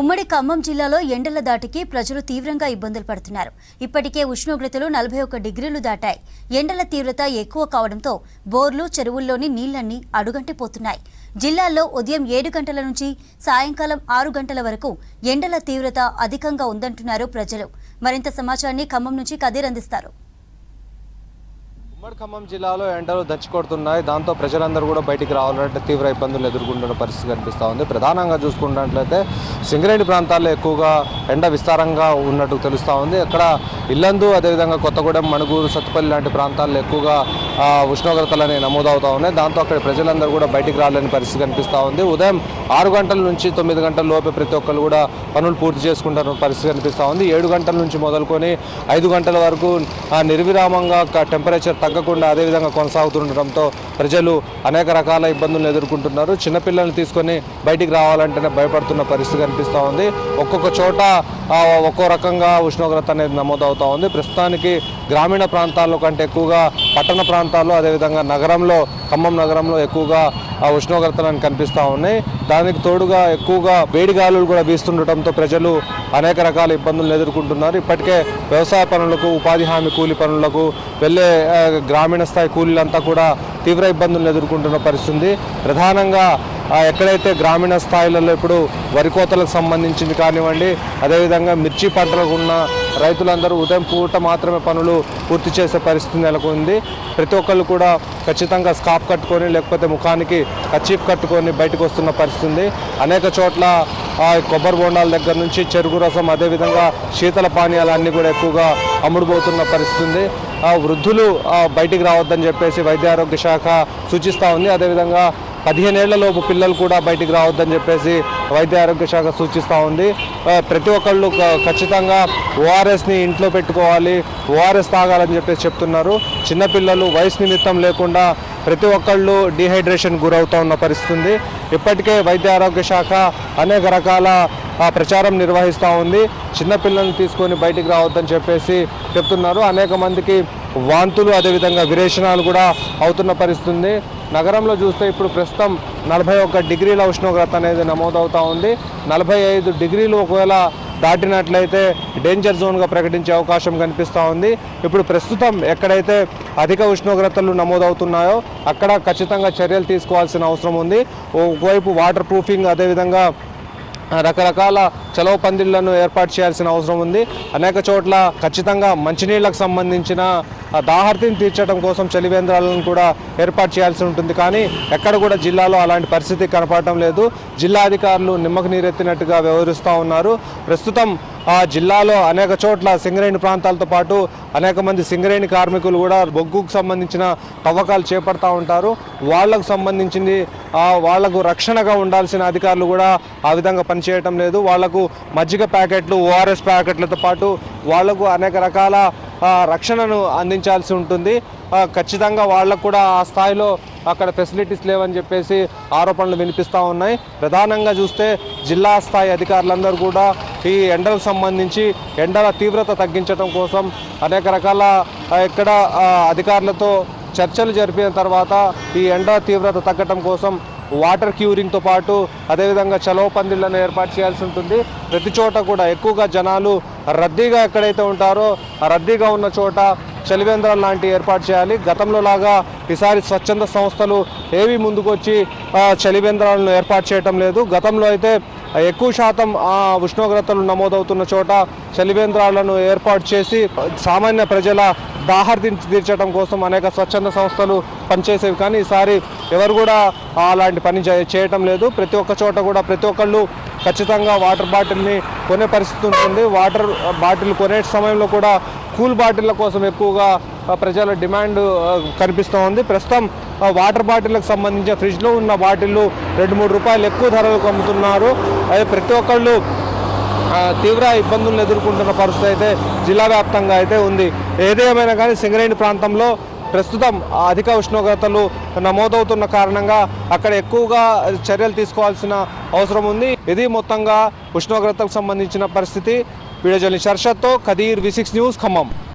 ఉమ్మడి ఖమ్మం జిల్లాలో ఎండల దాటికి ప్రజలు తీవ్రంగా ఇబ్బందులు పడుతున్నారు. ఇప్పటికే ఉష్ణోగ్రతలు నలభై ఒక్క డిగ్రీలు దాటాయి. ఎండల తీవ్రత ఎక్కువ కావడంతో బోర్లు చెరువుల్లోని నీళ్ళన్నీ అడుగంటిపోతున్నాయి. జిల్లాలో ఉదయం ఏడు గంటల నుంచి సాయంకాలం ఆరు గంటల వరకు ఎండల తీవ్రత అధికంగా ఉందంటున్నారు ప్రజలు. మరింత సమాచారాన్ని ఖమ్మం నుంచి కదీర్ అందిస్తారు. ఉమ్మడి ఖమ్మం జిల్లాలో ఎండలు దంచుకొడుతున్నాయి దాంతో ప్రజలందరూ కూడా బయటికి రావాలంటే తీవ్ర ఇబ్బందులు ఎదుర్కొంటున్న పరిస్థితి కనిపిస్తూ ఉంది. ప్రధానంగా చూసుకున్నట్లయితే సింగరేణి ప్రాంతాల్లో ఎక్కువగా ఎండ విస్తారంగా ఉన్నట్టు తెలుస్తూ ఉంది. అక్కడ ఇల్లందు అదేవిధంగా కొత్తగూడెం మణుగూరు సత్తుపల్లి లాంటి ప్రాంతాల్లో ఎక్కువగా ఉష్ణోగ్రతలు అనేవి నమోదవుతూ ఉన్నాయి. దాంతో అక్కడ ప్రజలందరూ కూడా బయటికి రాలేని పరిస్థితి కనిపిస్తూ ఉంది. ఉదయం ఆరు గంటల నుంచి తొమ్మిది గంటల లోపే ప్రతి ఒక్కరు కూడా పనులు పూర్తి చేసుకుంటున్న పరిస్థితి కనిపిస్తూ ఉంది. ఏడు గంటల నుంచి మొదలుకొని ఐదు గంటల వరకు నిర్విరామంగా టెంపరేచర్ తగ్గకుండా అదేవిధంగా కొనసాగుతుండటంతో ప్రజలు అనేక రకాల ఇబ్బందులను ఎదుర్కొంటున్నారు. చిన్నపిల్లల్ని తీసుకొని బయటికి రావాలంటేనే భయపడుతున్న పరిస్థితి కనిపిస్తూ ఉంది. ఒక్కొక్క చోట ఒక్కో రకంగా ఉష్ణోగ్రత అనేది నమోదవుతుంది. నమోదవుతూ ఉంది. ప్రస్తుతానికి గ్రామీణ ప్రాంతాల్లో కంటే ఎక్కువగా పట్టణ ప్రాంతాల్లో అదేవిధంగా నగరంలో ఖమ్మం నగరంలో ఎక్కువగా ఆ ఉష్ణోగ్రతలను కనిపిస్తూ ఉన్నాయి. దానికి తోడుగా ఎక్కువగా వేడి గాలులు కూడా వీస్తుండటంతో ప్రజలు అనేక రకాల ఇబ్బందులను ఎదుర్కొంటున్నారు. ఇప్పటికే వ్యవసాయ పనులకు ఉపాధి హామీ కూలి పనులకు వెళ్ళే గ్రామీణ స్థాయి కూలీలంతా కూడా తీవ్ర ఇబ్బందులను ఎదుర్కొంటున్న పరిస్థితి ప్రధానంగా ఎక్కడైతే గ్రామీణ స్థాయిలలో ఇప్పుడు వరి కోతలకు సంబంధించింది కానివ్వండి అదేవిధంగా మిర్చి పంటలకు ఉన్న రైతులందరూ ఉదయం పూట మాత్రమే పనులు పూర్తి చేసే పరిస్థితి నెలకొంది. ప్రతి ఒక్కళ్ళు కూడా ఖచ్చితంగా స్కాప్ కట్టుకొని లేకపోతే ముఖానికి కచీఫ్ కట్టుకొని బయటకు వస్తున్న పరిస్థితి అనేక చోట్ల కొబ్బరి బోండాల దగ్గర నుంచి చెరుకు రసం అదేవిధంగా శీతల పానీయాలు అన్నీ కూడా ఎక్కువగా అమ్ముడుపోతున్న పరిస్థితి ఆ, వృద్ధులు బయటికి రావద్దని చెప్పేసి వైద్య ఆరోగ్య శాఖ సూచిస్తూ ఉంది. అదేవిధంగా పదిహేనేళ్ళలోపు పిల్లలు కూడా బయటికి రావద్దని చెప్పేసి వైద్య ఆరోగ్య శాఖ సూచిస్తూ ఉంది. ప్రతి ఒక్కళ్ళు క- ఖచ్చితంగా ఓఆర్ఎస్ని ఇంట్లో పెట్టుకోవాలి ఓఆర్ఎస్ తాగాలని చెప్పేసి చెప్తున్నారు. చిన్నపిల్లలు వయసు నిమిత్తం లేకుండా ప్రతి ఒక్కళ్ళు డిహైడ్రేషన్ గురవుతూ ఉన్న పరిస్థితుంది. ఇప్పటికే వైద్య ఆరోగ్య శాఖ అనేక రకాల ప్రచారం నిర్వహిస్తూ ఉంది. చిన్నపిల్లల్ని తీసుకొని బయటికి రావద్దని చెప్పేసి చెప్తున్నారు. అనేక మందికి వాంతులు అదేవిధంగా విరేచనాలు కూడా అవుతున్న పరిస్థితి ఉంది నగరంలో చూస్తే ఇప్పుడు ప్రస్తుతం నలభై ఒక్క డిగ్రీల ఉష్ణోగ్రత అనేది నమోదవుతూ ఉంది. నలభై ఐదు డిగ్రీలు ఒకవేళ దాటినట్లయితే డేంజర్ జోన్గా ప్రకటించే అవకాశం కనిపిస్తూ ఉంది. ఇప్పుడు ప్రస్తుతం ఎక్కడైతే అధిక ఉష్ణోగ్రతలు నమోదవుతున్నాయో అక్కడ ఖచ్చితంగా చర్యలు తీసుకోవాల్సిన అవసరం ఉంది. ఒకవైపు వాటర్ ప్రూఫింగ్ అదేవిధంగా రకరకాల చలవ పందిళ్ళను ఏర్పాటు చేయాల్సిన అవసరం ఉంది. అనేక చోట్ల ఖచ్చితంగా మంచినీళ్ళకు సంబంధించిన ఆ, దాహార్తిని తీర్చడం కోసం చలివేంద్రాలను కూడా ఏర్పాటు చేయాల్సి ఉంటుంది. కానీ ఎక్కడ కూడా జిల్లాలో అలాంటి పరిస్థితి కనపడటం లేదు. జిల్లా అధికారులు నిమ్మకు నీరెత్తినట్టుగా వ్యవహరిస్తూ ఉన్నారు. ప్రస్తుతం ఆ జిల్లాలో అనేక చోట్ల సింగరేణి ప్రాంతాలతో పాటు అనేక మంది సింగరేణి కార్మికులు కూడా బొగ్గుకు సంబంధించిన తవ్వకాలు చేపడతా ఉంటారు. వాళ్ళకు సంబంధించింది వాళ్ళకు రక్షణగా ఉండాల్సిన అధికారులు కూడా ఆ విధంగా పనిచేయటం లేదు. వాళ్ళకు మజ్జిగ ప్యాకెట్లు ఓఆర్ఎస్ ప్యాకెట్లతో పాటు వాళ్ళకు అనేక రకాల రక్షణను అందించాల్సి ఉంటుంది. ఖచ్చితంగా వాళ్ళకు కూడా ఆ స్థాయిలో అక్కడ ఫెసిలిటీస్ లేవని చెప్పేసి ఆరోపణలు వినిపిస్తూ ఉన్నాయి. ప్రధానంగా చూస్తే జిల్లా స్థాయి అధికారులందరూ కూడా ఈ ఎండలకు సంబంధించి ఎండల తీవ్రత తగ్గించడం కోసం అనేక రకాల ఇక్కడ అధికారులతో చర్చలు జరిపిన తర్వాత ఈ ఎండ తీవ్రత తగ్గటం కోసం వాటర్ క్యూరింగ్తో పాటు అదేవిధంగా చలవ పందిళ్ళను ఏర్పాటు చేయాల్సి ఉంటుంది. ప్రతి చోట కూడా ఎక్కువగా జనాలు రద్దీగా ఎక్కడైతే ఉంటారో రద్దీగా ఉన్న చోట చలివేంద్రాలు లాంటివి ఏర్పాటు చేయాలి. గతంలో లాగా ఈసారి స్వచ్ఛంద సంస్థలు ఏవి ముందుకొచ్చి చలివేంద్రాలను ఏర్పాటు చేయటం లేదు. గతంలో అయితే ఎక్కువ శాతం ఆ ఉష్ణోగ్రతలు నమోదవుతున్న చోట చలివేంద్రాలను ఏర్పాటు చేసి సామాన్య ప్రజల దాహర్ది తీర్చడం కోసం అనేక స్వచ్ఛంద సంస్థలు పనిచేసేవి. కానీ ఈసారి ఎవరు కూడా అలాంటి పని చే- చేయటం లేదు. ప్రతి ఒక్క చోట కూడా ప్రతి ఒక్కళ్ళు ఖచ్చితంగా వాటర్ బాటిల్ని కొనే పరిస్థితి ఉంటుంది. వాటర్ బాటిల్ కొనే సమయంలో కూడా కూల్ బాటిళ్ళ కోసం ఎక్కువగా ప్రజల డిమాండ్ కనిపిస్తూ ఉంది. ప్రస్తుతం ఆ, వాటర్ బాటిళ్ళకు సంబంధించిన ఫ్రిడ్జ్లో ఉన్న బాటిళ్ళు రెండు మూడు రూపాయలు ఎక్కువ ధరలకు అమ్ముతున్నారు. అదే ప్రతి ఒక్కళ్ళు తీవ్ర ఇబ్బందులను ఎదుర్కొంటున్న పరిస్థితి అయితే జిల్లా వ్యాప్తంగా అయితే ఉంది. ఏదేమైనా కానీ సింగరేణి ప్రాంతంలో ప్రస్తుతం ఆ అధిక ఉష్ణోగ్రతలు నమోదవుతున్న కారణంగా అక్కడ ఎక్కువగా చర్యలు తీసుకోవాల్సిన అవసరం ఉంది. ఇది మొత్తంగా ఉష్ణోగ్రతకు సంబంధించిన పరిస్థితి. Video journalist Kadir V six news Khammam.